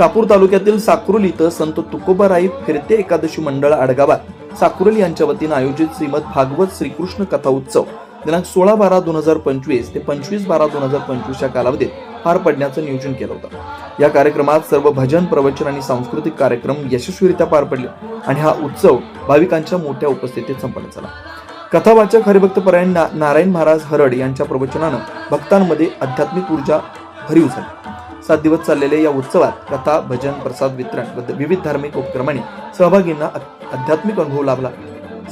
शापूर तालुक्यातील साकुर्ली इथं संत तुकोबाराई फिरते एकादशी मंडळ आडगावात. साकुर्ली यांच्या वतीनं आयोजित श्रीमद भागवत श्रीकृष्ण कथा उत्सव दिनांक सोळा बारा दोन हजार पंचवीस ते पंचवीस बारा दोन हजार पंचवीसच्या कालावधीत पार पडण्याचं नियोजन केलं होतं. या कार्यक्रमात सर्व भजन प्रवचन आणि सांस्कृतिक कार्यक्रम यशस्वीरित्या पार पडले आणि हा उत्सव भाविकांच्या मोठ्या उपस्थितीत संपन्न झाला. कथावाचक हरिभक्त परायण ना- नारायण महाराज हरड यांच्या प्रवचनानं भक्तांमध्ये आध्यात्मिक ऊर्जा भरीव झाली. सात दिवस चाललेल्या या उत्सवात कथा भजन प्रसाद वितरण व विविध धार्मिक उपक्रमाने सहभागींना आध्यात्मिक अनुभव लाभला.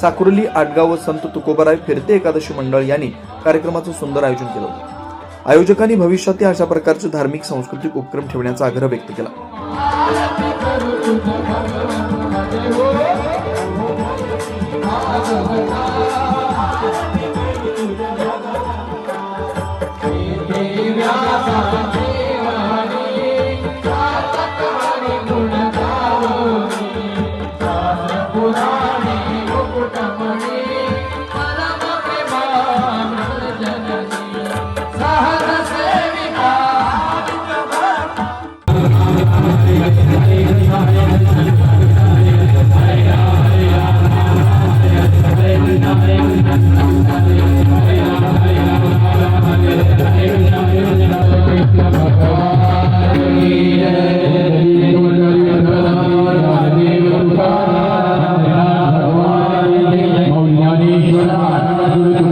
साकुर्ली आटगाव व संत तुकोबराय फिरते एकादशी मंडळ यांनी कार्यक्रमाचं सुंदर आयोजन केलं होतं. आयोजकांनी भविष्यात अशा प्रकारचे धार्मिक सांस्कृतिक उपक्रम ठेवण्याचा आग्रह व्यक्त केला. আল্লাহ